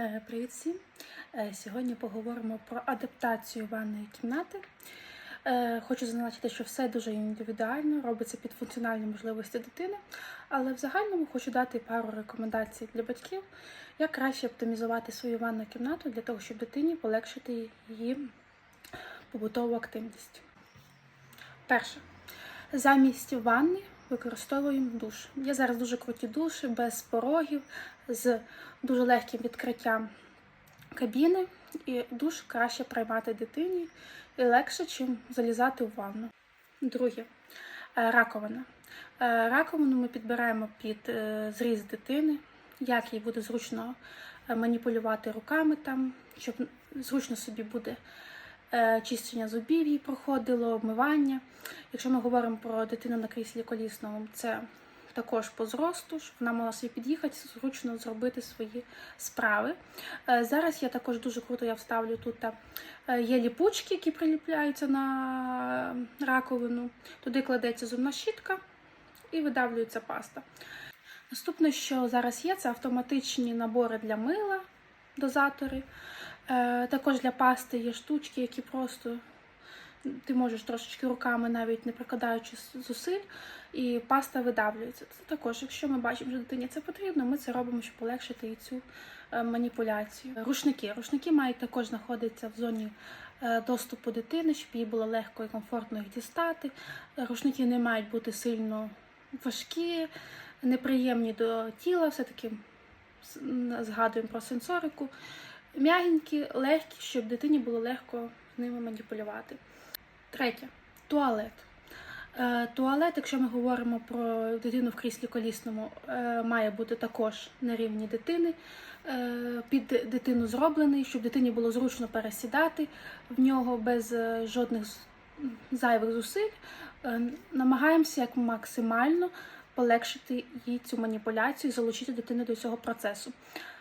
Е, Привіт всім! Е, Сьогодні поговоримо про адаптацію ванної кімнати. Е, Хочу зазначити, що все дуже індивідуально, робиться під функціональні можливості дитини, але в загальному хочу дати пару рекомендацій для батьків, як краще оптимізувати свою ванну кімнату для того, щоб дитині полегшити її побутову активність. Перше. Замість ванни використовуємо душ. Є зараз дуже круті душі без порогів, з дуже легким відкриттям кабіни, і душ краще приймати дитині і легше, чим залізати в ванну. Друге е, раковина. Е, Раковину ми підбираємо під е, зріз дитини, як їй буде зручно маніпулювати руками там, щоб зручно собі буде чищення зубів їй проходило, обмивання. Якщо ми говоримо про дитину на кріслі колісному, це також по зросту, щоб вона могла собі під'їхати, зручно зробити свої справи. Е, Зараз я також дуже круто я вставлю тут е, є ліпучки, які приліпляються на раковину. Туди кладеться зубна щітка і видавлюється паста. Наступне, що зараз є, це автоматичні набори для мила, дозатори. Е, Також для пасти є штучки, які просто ти можеш трошечки руками, навіть не прикладаючи зусиль, і паста видавлюється. Це також, якщо ми бачимо, що дитині це потрібно, ми це робимо, щоб полегшити їй цю е, маніпуляцію. Рушники. Рушники мають також знаходитися в зоні е, доступу дитини, щоб їй було легко і комфортно їх дістати. Рушники не мають бути сильно важкі, неприємні до тіла, все-таки згадуємо про сенсорику. М'ягенькі, легкі, щоб дитині було легко ними маніпулювати. Третє туалет. Е, Туалет, якщо ми говоримо про дитину в кріслі колісному, е, має бути також на рівні дитини. Е, Під дитину зроблений, щоб дитині було зручно пересідати в нього без жодних зайвих зусиль. Намагаємося як максимально полегшити їй цю маніпуляцію, залучити дитину до цього процесу.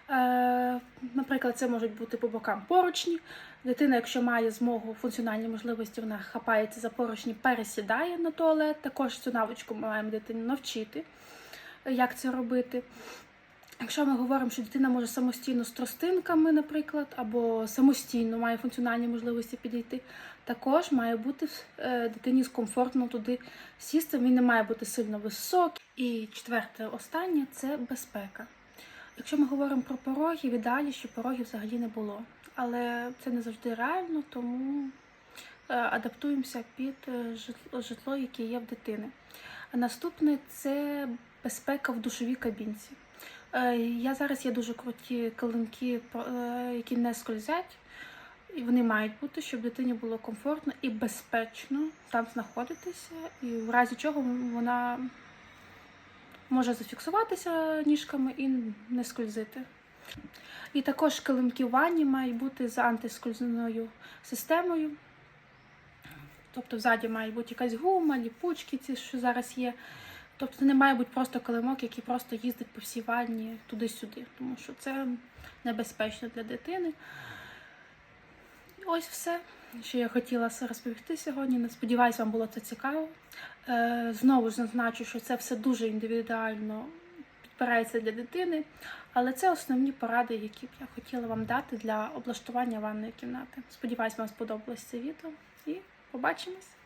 Е, Наприклад, це можуть бути по бокам поручні. Дитина, якщо має змогу функціональні можливості, вона хапається за поручні, пересідає на туалет. Також цю навичку ми маємо дитину навчити, як це робити. Якщо ми говоримо, що дитина може самостійно з тростинками, наприклад, або самостійно має функціональні можливості підійти, також має бути е, дитині комфортно туди сісти. Він не має бути сильно високий. І четверте, останнє це безпека. Якщо ми говоримо про пороги, ідеалі, щоб порогів взагалі не було. Але це не завжди реально, тому е, адаптуємося під е, житло, яке є в дитини. А наступне це безпека в душовій кабінці. Е, Я зараз є дуже круті килимки, е, які не скользять. І вони мають бути, щоб дитині було комфортно і безпечно там знаходитися, і в разі чого вона може зафіксуватися ніжками і не скользити. І також килимки в ванні мають бути з антискользною системою. Тобто ззаді має бути якась гума, ліпучки, ці, що зараз є. Тобто не має бути просто килимок, який просто їздить по всій ванні туди-сюди, тому що це небезпечно для дитини. Ось все, що я хотіла розповісти сьогодні. Сподіваюсь, вам було це цікаво. Е, Знову ж зазначу, що це все дуже індивідуально підбирається для дитини, але це основні поради, які б я хотіла вам дати для облаштування ванної кімнати. Сподіваюсь, вам сподобалось це відео і побачимось!